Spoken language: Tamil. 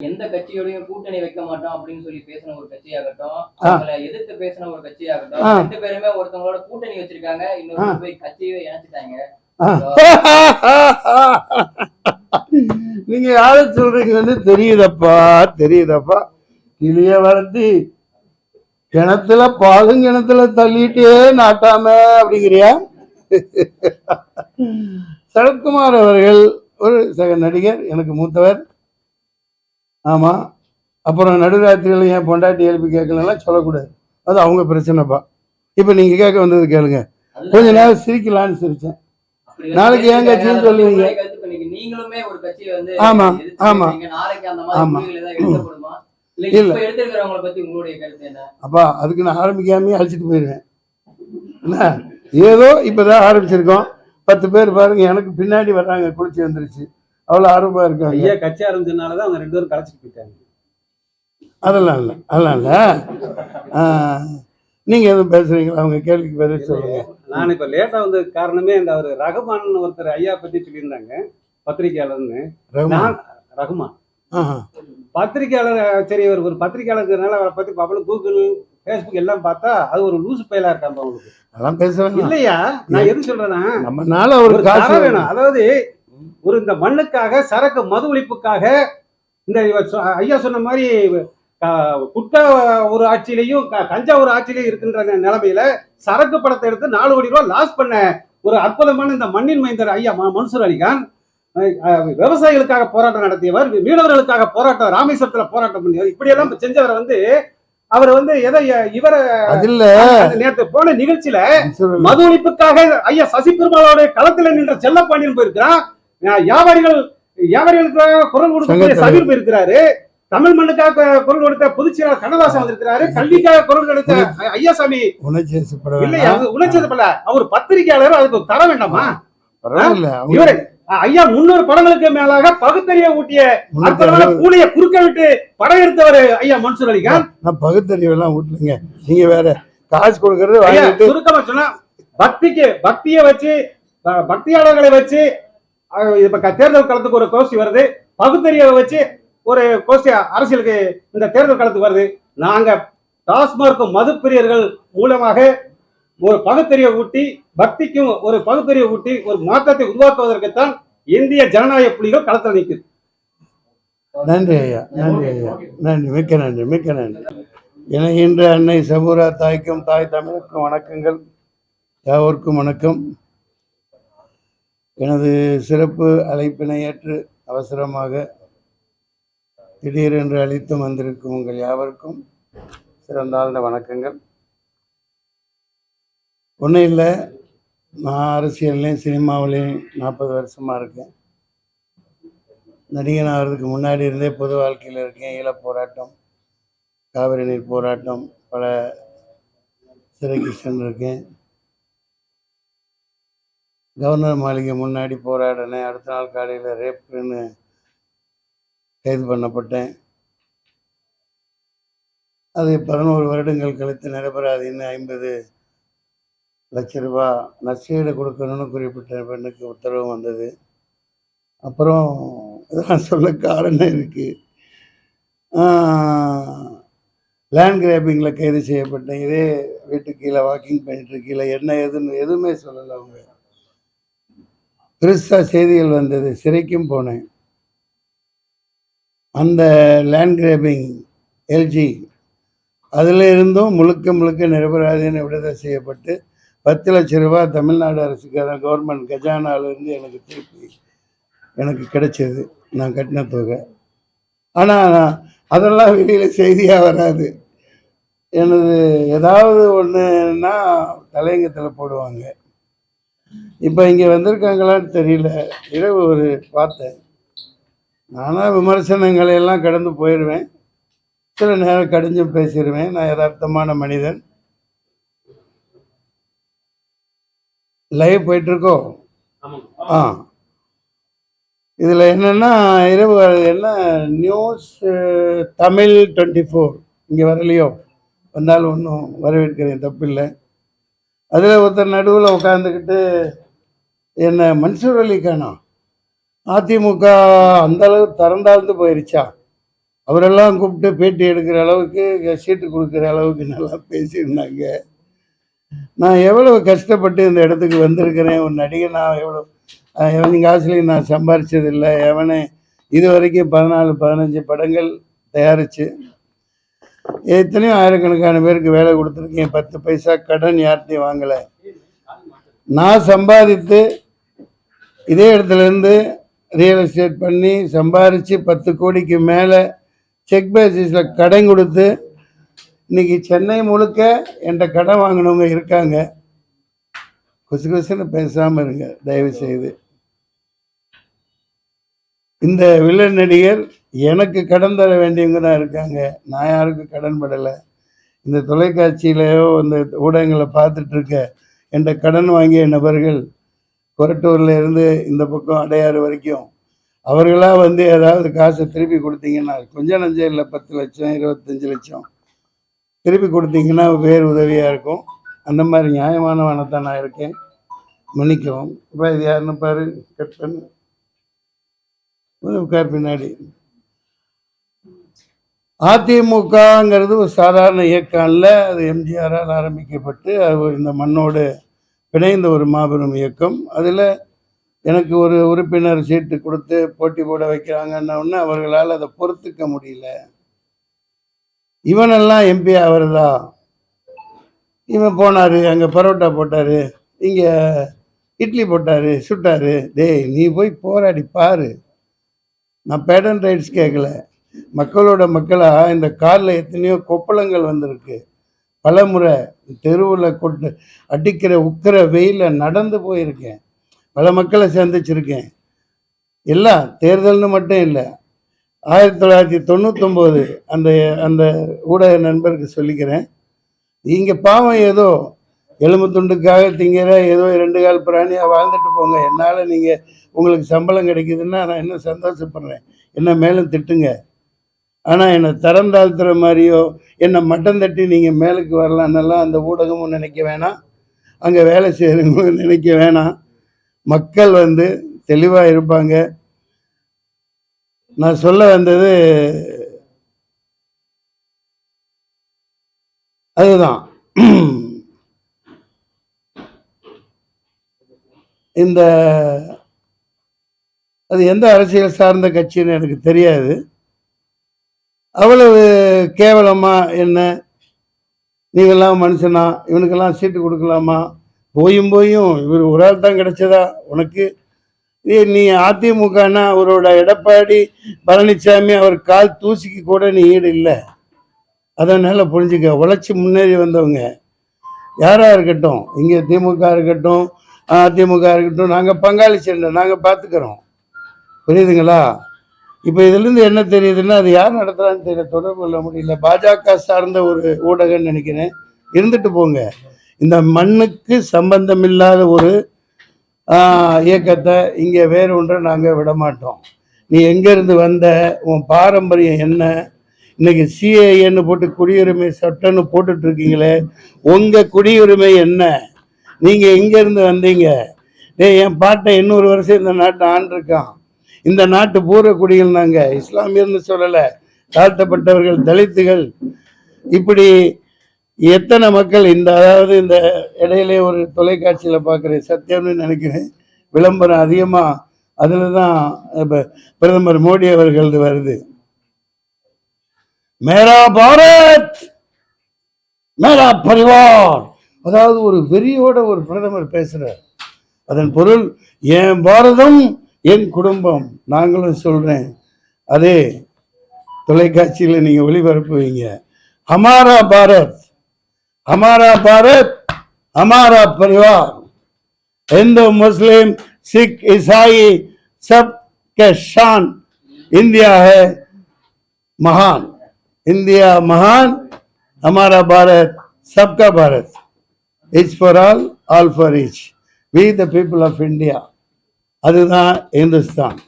எந்த கட்சியோடையும் கூட்டணி வைக்க மாட்டோம் அப்படின்னு சொல்லி பேசின ஒரு கட்சியாகட்டும். அவங்கள எதிர்த்து பேசின ஒரு கட்சியாகட்டும். ரெண்டு பேருமே ஒருத்தவங்களோட கூட்டணி வச்சிருக்காங்க இன்னொரு போய் கட்சியவே இணைச்சிட்டாங்க. நீங்க யார சொல்றீங்கன்னு தெரியுதப்பா தெரியுதப்பா. கிளிய வளர்த்தி கிணத்துல பாலும் கிணத்துல தள்ளிட்டே நாட்டாம அப்படிங்கிறியா? சரத்குமார் அவர்கள் ஒரு சக நடிகர் எனக்கு மூத்தவர். ஆமா. அப்புறம் நடுராத்திரியில் என் பொண்டாட்டி எழுப்பி கேட்கலாம் சொல்லக்கூடாது. அது அவங்க பிரச்சனைப்பா. இப்போ நீங்க கேட்க வந்தது கேளுங்க. கொஞ்ச நேரம் சிரிக்கலான்னு அப்படி நாளைக்கு ஏன் கட்சின்னு சொல்லுவீங்க? ஆமா, ஆமா. ஆமா. இல்ல அப்பா அதுக்கு நான் ஆரம்பிக்காமே அழைச்சிட்டு போயிடுவேன் என்ன? ஏதோ இப்பதான் ஆரம்பிச்சிருக்கோம். பத்து பேர் பாருங்க எனக்கு பின்னாடி வர்றாங்க குளிச்சு வந்துருச்சு. அவ்வளோ ஆர்வமா இருக்காங்க. ஐயா கட்சி ஆரம்பிச்சதுனாலதான் அவங்க ரெண்டு பேரும் கலைச்சிட்டு போயிட்டாங்க. அதெல்லாம் இல்லை அதெல்லாம் இல்லை. ஆ, நீங்க எதுவும் பேசுறீங்களா? அவங்க கேள்விக்கு பதில் சொல்லுங்க. நான் இப்ப லேட்டா வந்ததுக்கு காரணமே இந்த அவர் ரகுமான் ஒருத்தர் ஐயா பத்தி சொல்லியிருந்தாங்க பத்திரிகையாளர்னு. ரகுமான். நான் ரகுமான். ஆஹா. பத்திரிகையாளர் சரி ஒரு ஒரு பத்திரிகையாளர்னால அவரை பத்தி பாப்பல கூகுள் ஃபேஸ்புக் எல்லாம் பார்த்தா அது ஒரு லூசு பயலா இருக்காங்க அவங்களுக்கு. அதெல்லாம் பேசுறாங்க இல்லையா? நான் எது சொல்றேன்னா நம்மனால ஒரு காசு வேணும். அதாவது ஒரு இந்த மண்ணுக்காக சரக்கு மது ஒழிப்புக்காக இந்த ஐயா சொன்ன மாதிரி குட்கா ஒரு ஆட்சியிலையும் கஞ்சா ஒரு ஆட்சியிலையும் இருக்கின்ற நிலைமையில சரக்கு படத்தை எடுத்து நாலு கோடி ரூபாய் லாஸ் பண்ண ஒரு அற்புதமான இந்த மண்ணின் மைந்தர் ஐயா மன்சூர் அலிகான் விவசாயிகளுக்காக போராட்டம் நடத்தியவர் மீனவர்களுக்காக போராட்டம் ராமேஸ்வரத்துல போராட்டம் பண்ணியவர். இப்படியெல்லாம் செஞ்சவரை வந்து அவர் வந்து எதை இவரை நேற்று போன நிகழ்ச்சியில மது ஒழிப்புக்காக ஐயா சசி பெருமாளோட களத்துல நின்ற செல்லப்பாண்டியன் போயிருக்கிறான். வியாபாரிகள் வியாபாரிகளுக்காக குரல் கொடுக்கக்கூடிய. சபீர் போயிருக்கிறாரு தமிழ் மண்ணுக்காக குரல் கொடுத்த பொதுச்செயலாளர் கண்ணதாசன் வந்திருக்கிறாரு. கல்விக்காக குரல் கொடுத்த ஐயாசாமி. இல்லையா? உணர்ச்சது பல அவர் பத்திரிகையாளர் அதுக்கு தர வேண்டாமா? இவரு ஐயா முன்னூறு படங்களுக்கு மேலாக பகுத்தறிய ஊட்டிய அற்புதமான பூனைய குறுக்க விட்டு படம் எடுத்தவர் ஐயா மன்சூர் அலிகான் நான் பகுத்தறிவெல்லாம் விட்டுருங்க நீங்க வேற காசு கொடுக்கறது சுருக்கமா சொன்னா பக்திக்கு பக்தியை வச்சு பக்தியாளர்களை வச்சு இப்ப தேர்தல் களத்துக்கு ஒரு கோஷ்டி வருது. பகுத்தறிவை வச்சு ஒரு கோஷ்டி அரசியலுக்கு இந்த தேர்தல் களத்துக்கு வருது. நாங்க டாஸ்மார்க் மதுப்பிரியர்கள் மூலமாக ஒரு பகுத்தறிவை ஊட்டி பக்திக்கும் ஒரு பகுத்தறிவை ஊட்டி ஒரு மாற்றத்தை உருவாக்குவதற்குத்தான் இந்திய ஜனநாயக புலிகள் களத்தில் நிற்குது. நன்றி ஐயா நன்றி ஐயா. நன்றி மிக்க நன்றி மிக்க நன்றி. என இன்று அன்னை சபூரா தாய்க்கும் தாய் தமிழுக்கும் வணக்கங்கள். யாவருக்கும் வணக்கம். எனது சிறப்பு அழைப்பினை ஏற்று அவசரமாக திடீரென்று அழைத்து வந்திருக்கும் உங்கள் யாவருக்கும் சிறந்தாழ்ந்த வணக்கங்கள். ஒன்றும் இல்லை நான் அரசியல்லையும் சினிமாவிலையும் நாற்பது வருஷமாக இருக்கேன். நடிகன் ஆகிறதுக்கு முன்னாடி இருந்தே பொது வாழ்க்கையில் இருக்கேன். ஈழப் போராட்டம் காவிரி நீர் போராட்டம் பல சிறைக்கு சென்றிருக்கேன். கவர்னர் மாளிகை முன்னாடி போராடினேன். அடுத்த நாள் காலையில் ரேப்புன்னு கைது பண்ணப்பட்டேன். அது பதினோரு வருடங்கள் கழித்து நிரபராதின்னு ஐம்பது லட்ச ரூபா நஷ்டீடு கொடுக்கணும்னு குறிப்பிட்ட பெண்ணுக்கு உத்தரவு வந்தது. அப்புறம் இதெல்லாம் சொல்ல காரணம் இருக்குது லேண்ட் கிராபிங்கில் கைது செய்யப்பட்டேன். இதே வீட்டுக்கு கீழே வாக்கிங் பண்ணிட்டு கீழே என்ன எதுன்னு எதுவுமே சொல்லலை அவங்க. பெருசாக செய்திகள் வந்தது. சிறைக்கும் போனேன். அந்த லேண்ட் கிராபிங் எல்ஜி அதில் இருந்தும் முழுக்க முழுக்க நிரபராதின்னு விடுதலை செய்யப்பட்டு பத்து லட்ச ரூபாய் தமிழ்நாடு அரசுக்கான கவர்மெண்ட் கஜானாவிலேருந்து எனக்கு திருப்பி எனக்கு கிடைச்சது. நான் கட்டின தொகை. ஆனால் அதெல்லாம் வெளியில் செய்தியாக வராது. எனது ஏதாவது ஒன்றுன்னா தலையங்கத்தில் போடுவாங்க. இப்போ இங்கே வந்திருக்காங்களான்னு தெரியல. இரவு ஒரு பார்த்தேன் நானாக விமர்சனங்களை எல்லாம் கடந்து போயிடுவேன் சில நேரம் கடிஞ்சும் பேசிடுவேன் நான் யதார்த்தமான மனிதன். லைவ் போயிட்டுருக்கோ? ஆ. இதில் என்னென்னா இரவு என்ன? நியூஸ் தமிழ் டுவெண்ட்டி ஃபோர் இங்கே வரலையோ? வந்தாலும் ஒன்றும் வரவேற்கிறேன். தப்பில்லை. அதில் ஒருத்தர் நடுவில் உட்காந்துக்கிட்டு என்ன மன்சூர் அலி கானா அதிமுக அந்த அளவு திறந்தாழ்ந்து போயிருச்சா? அவரெல்லாம் கூப்பிட்டு பேட்டி எடுக்கிற அளவுக்கு சீட்டு கொடுக்குற அளவுக்கு நல்லா பேசியிருந்தாங்க. நான் எவ்வளவு கஷ்டப்பட்டு இந்த இடத்துக்கு வந்திருக்கிறேன் ஒரு நடிகை நான் எவ்வளோ எவன் காசுலையும் நான் சம்பாரிச்சதில்லை எவனே இது வரைக்கும் பதினாலு பதினஞ்சு படங்கள் தயாரித்து எத்தனையோ ஆயிரக்கணக்கான பேருக்கு வேலை கொடுத்துருக்கேன். பத்து பைசா கடன் யார்ட்டையும் வாங்கலை. நான் சம்பாதித்து இதே இடத்துலேருந்து ரியல் எஸ்டேட் பண்ணி சம்பாரித்து பத்து கோடிக்கு மேலே செக் பேசிஸில் கடன் கொடுத்து இன்னைக்கு சென்னை முழுக்க என்கிட்ட கடன் வாங்கினவங்க இருக்காங்க. கொசு கொசுன்னு பேசாமல் இருங்க. தயவு செய்து இந்த வில்லன் நடிகர் எனக்கு கடன் தர வேண்டியவங்க தான் இருக்காங்க. நான் யாருக்கும் கடன் படலை. இந்த தொலைக்காட்சியிலையோ இந்த ஊடகங்களை பார்த்துட்ருக்க என்ற கடன் வாங்கிய நபர்கள் கொரட்டூரில் இருந்து இந்த பக்கம் அடையாறு வரைக்கும் அவர்களாக வந்து ஏதாவது காசை திருப்பி கொடுத்தீங்கன்னா கொஞ்சம் நஞ்சம் இல்லை பத்து லட்சம் இருபத்தஞ்சி லட்சம் திருப்பி கொடுத்தீங்கன்னா வேறு உதவியாக இருக்கும். அந்த மாதிரி நியாயமானவனை தான் நான் இருக்கேன். மன்னிக்கவும். இப்போ இது யாருன்னு பாரு கட் பண்ணு. பின்னாடி. அதிமுகங்கிறது ஒரு சாதாரண இயக்கம் அல்ல. அது எம்ஜிஆரால் ஆரம்பிக்கப்பட்டு அது இந்த மண்ணோடு பிணைந்த ஒரு மாபெரும் இயக்கம். அதில் எனக்கு ஒரு உறுப்பினர் சீட்டு கொடுத்து போட்டி போட வைக்கிறாங்கன்ன அவர்களால் அதை பொறுத்துக்க முடியல. இவனெல்லாம் எம்பி ஆகிறதா இவன் போனார் அங்கே பரோட்டா போட்டார் இங்கே இட்லி போட்டார் சுட்டார். டேய் நீ போய் போராடி பாரு. நான் பேட்டன் ரைட்ஸ் கேட்கல மக்களோட மக்களாக இந்த காரில் எத்தனையோ கொப்பளங்கள் வந்திருக்கு. பல முறை தெருவில் கொட்டு அடிக்கிற உக்கிற வெயிலில் நடந்து போயிருக்கேன். பல மக்களை சந்திச்சிருக்கேன். எல்லாம் தேர்தல்னு மட்டும் இல்லை. ஆயிரத்தி தொள்ளாயிரத்தி தொண்ணூத்தொம்போது அந்த அந்த ஊடக நண்பருக்கு சொல்லிக்கிறேன். இங்கே பாவம் ஏதோ எலும்பு துண்டுக்காக திங்கிற ஏதோ ரெண்டு கால் பிராணியாக வாழ்ந்துட்டு போங்க. என்னால் நீங்கள் உங்களுக்கு சம்பளம் கிடைக்குதுன்னா நான் இன்னும் சந்தோஷப்படுறேன். என்ன மேலும் திட்டுங்க. ஆனால் என்னை தரம் தாழ்த்துற மாதிரியோ என்னை மட்டம் தட்டி நீங்கள் மேலுக்கு வரலான்னெல்லாம் அந்த ஊடகமும் நினைக்க வேணாம். அங்கே வேலை செய்கிறவங்களும் நினைக்க வேணாம். மக்கள் வந்து தெளிவாக இருப்பாங்க. நான் சொல்ல வந்தது அதுதான். இந்த அது எந்த அரசியல் சார்ந்த கட்சின்னு எனக்கு தெரியாது. அவ்வளவு கேவலமாக என்ன நீங்கள்லாம் மனுஷனா இவனுக்கெல்லாம் சீட்டு கொடுக்கலாமா? போயும் போயும் இவர் ஒரு ஆள் தான் கிடைச்சதா? உனக்கு நீ அதிமுகனா? அவரோட எடப்பாடி பழனிசாமி அவர் கால் தூசிக்கு கூட நீ ஈடு இல்லை. அதனால புரிஞ்சுக்க. உழைச்சி முன்னேறி வந்தவங்க. யாராக இருக்கட்டும் இங்கே திமுக இருக்கட்டும் அதிமுக இருக்கட்டும் நாங்கள் பங்காளி சண்டை நாங்கள் பார்த்துக்கிறோம் புரியுதுங்களா? இப்போ இதுலேருந்து என்ன தெரியுதுன்னா அது யார் நடத்துகிறான்னு தெரியல தொடர்பு கொள்ள முடியல. பாஜக சார்ந்த ஒரு ஊடகம்னு நினைக்கிறேன். இருந்துட்டு போங்க. இந்த மண்ணுக்கு சம்பந்தமில்லாத ஒரு இயக்கத்தை இங்கே வேறு ஒன்றை நாங்கள் விட மாட்டோம் நீ எங்கேருந்து வந்த உன் பாரம்பரியம் என்ன? இன்னைக்கு சிஏஏன்னு போட்டு குடியுரிமை சட்டம்னு போட்டுட்ருக்கீங்களே உங்கள் குடியுரிமை என்ன? நீங்கள் எங்கேருந்து வந்தீங்க? டேய் என் பாட்டை இன்னொரு வருஷம் இந்த நாட்டை ஆண்டிருக்கான் இந்த நாட்டு பூரக்குடிகள் நாங்கள் இஸ்லாமியர்னு சொல்லலை. தாழ்த்தப்பட்டவர்கள் தலித்துகள். இப்படி எத்தனை மக்கள் இந்த அதாவது இந்த இடையிலே ஒரு தொலைக்காட்சியில் பார்க்குறேன். சத்தியம்னு நினைக்கிறேன். விளம்பரம் அதிகமாக அதில் தான் இப்போ பிரதமர் மோடி அவர்களது வருது. மேரா பாரத்! மேரா பரிவார்! அதாவது ஒரு வெறியோட ஒரு பிரதமர் பேசுறார் அதன் பொருள் என் பாரதம் என் குடும்பம் நாங்களும் சொல்றேன் அதே தொலைக்காட்சியில் நீங்க ஒளிபரப்புவீங்க ஹமாரா பாரத் हमारा भारत हमारा परिवार हिंदू मुस्लिम सिख ईसाई सब के शान इंडिया है महान इंडिया महान हमारा भारत सबका Bharat each for all all for each we the people of India அதுதான் இந்துஸ்தான்.